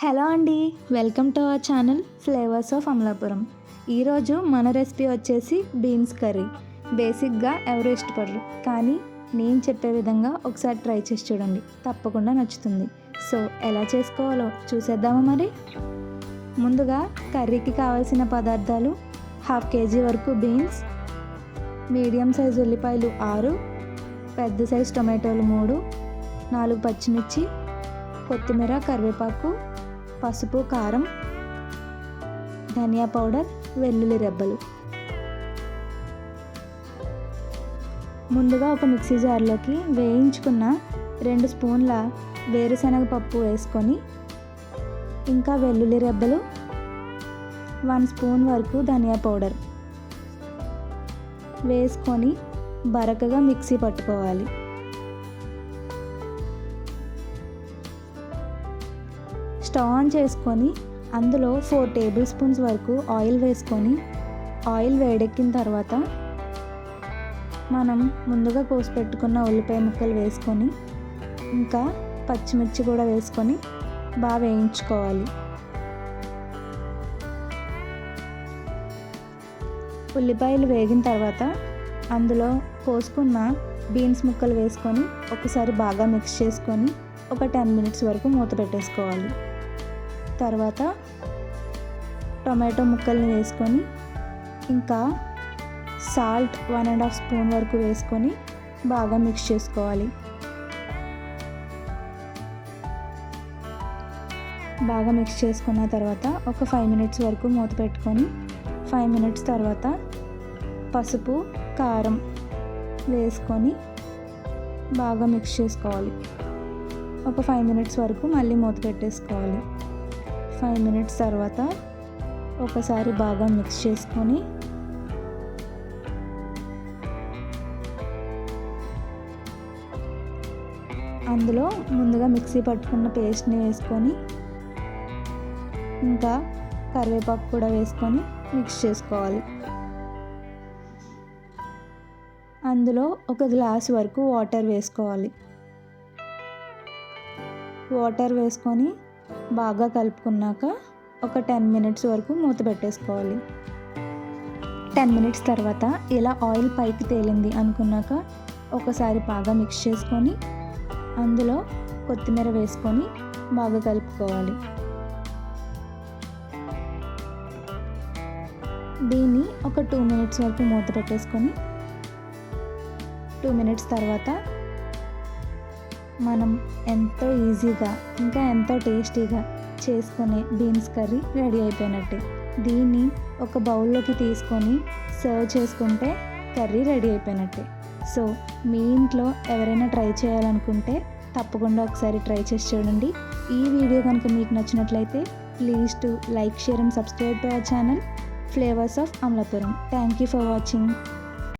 Hello అండి. Welcome to our channel flavours of Amalapuram. ఈరోజు మన రెసిపీ వచ్చేసి బీన్స్ కర్రీ. బేసిక్గా ఎవరు ఇష్టపడరు కానీ నేను చెప్పే విధంగా ఒకసారి ట్రై చేసి చూడండి. తప్పకుండా నచ్చుతుంది. సో ఎలా చేసుకోవాలో చూసేద్దామా మరి? ముందుగా కర్రీకి కావాల్సిన పదార్థాలు హాఫ్ కేజీ వరకు బీన్స్ మీడియం సైజ్ ఉల్లిపాయలు ఆరు పెద్ద సైజ్ టొమాటోలు మూడు నాలుగు పచ్చిమిర్చి కొత్తిమీర కరివేపాకు పసుపు కారం ధనియా పౌడర్ వెల్లుల్లి రెబ్బలు. ముందుగా ఒక మిక్సీ జార్లోకి వేయించుకున్న రెండు స్పూన్ల వేరుశనగ పప్పు వేసుకొని ఇంకా వెల్లుల్లి రెబ్బలు వన్ స్పూన్ వరకు ధనియా పౌడర్ వేసుకొని బరకగా మిక్సీ పట్టుకోవాలి. స్టవ్ ఆన్ చేసుకొని అందులో ఫోర్ టేబుల్ స్పూన్స్ వరకు ఆయిల్ వేసుకొని ఆయిల్ వేడెక్కిన తర్వాత మనం ముందుగా కోసి పెట్టుకున్న ఉల్లిపాయ ముక్కలు వేసుకొని ఇంకా పచ్చిమిర్చి కూడా వేసుకొని బాగా వేయించుకోవాలి. ఉల్లిపాయలు వేగిన తర్వాత అందులో కోసుకున్న బీన్స్ ముక్కలు వేసుకొని ఒకసారి బాగా మిక్స్ చేసుకొని ఒక టెన్ మినిట్స్ వరకు మూత పెట్టేసుకోవాలి. తర్వాత టొమాటో ముక్కల్ని వేసుకొని ఇంకా salt one and half spoon వరకు వేసుకొని బాగా మిక్స్ చేసుకోవాలి. బాగా మిక్స్ చేసుకున్న తర్వాత ఒక ఫైవ్ మినిట్స్ వరకు మూత పెట్టుకొని ఫైవ్ మినిట్స్ తర్వాత పసుపు కారం వేసుకొని బాగా మిక్స్ చేసుకోవాలి. ఒక ఫైవ్ మినిట్స్ వరకు మళ్ళీ మూత పెట్టేసుకోవాలి. ఫైవ్ మినిట్స్ తర్వాత ఒకసారి బాగా మిక్స్ చేసుకొని అందులో ముందుగా మిక్సీ పట్టుకున్న పేస్ట్ని వేసుకొని ఇంకా కరివేపాకు కూడా వేసుకొని మిక్స్ చేసుకోవాలి. అందులో ఒక గ్లాస్ వరకు వాటర్ వేసుకోవాలి. వాటర్ వేసుకొని బాగా కలుపుకున్నాక ఒక టెన్ మినిట్స్ వరకు మూత పెట్టేసుకోవాలి. టెన్ మినిట్స్ తర్వాత ఇలా ఆయిల్ పైకి తేలింది అనుకున్నాక ఒకసారి బాగా మిక్స్ చేసుకొని అందులో కొత్తిమీర వేసుకొని బాగా కలుపుకోవాలి. దీన్ని ఒక టూ మినిట్స్ వరకు మూత పెట్టేసుకొని టూ మినిట్స్ తర్వాత మనం ఎంతో ఈజీగా ఇంకా ఎంతో టేస్టీగా చేసుకునే బీన్స్ కర్రీ రెడీ అయిపోయినట్టే. దీన్ని ఒక బౌల్లోకి తీసుకొని సర్వ్ చేసుకుంటే కర్రీ రెడీ అయిపోయినట్టే. సో మీ ఇంట్లో ఎవరైనా ట్రై చేయాలనుకుంటే తప్పకుండా ఒకసారి ట్రై చేసి చూడండి. ఈ వీడియో కనుక మీకు నచ్చినట్లయితే please to like share and subscribe to our channel flavours of Amalapuram. Thank you for watching.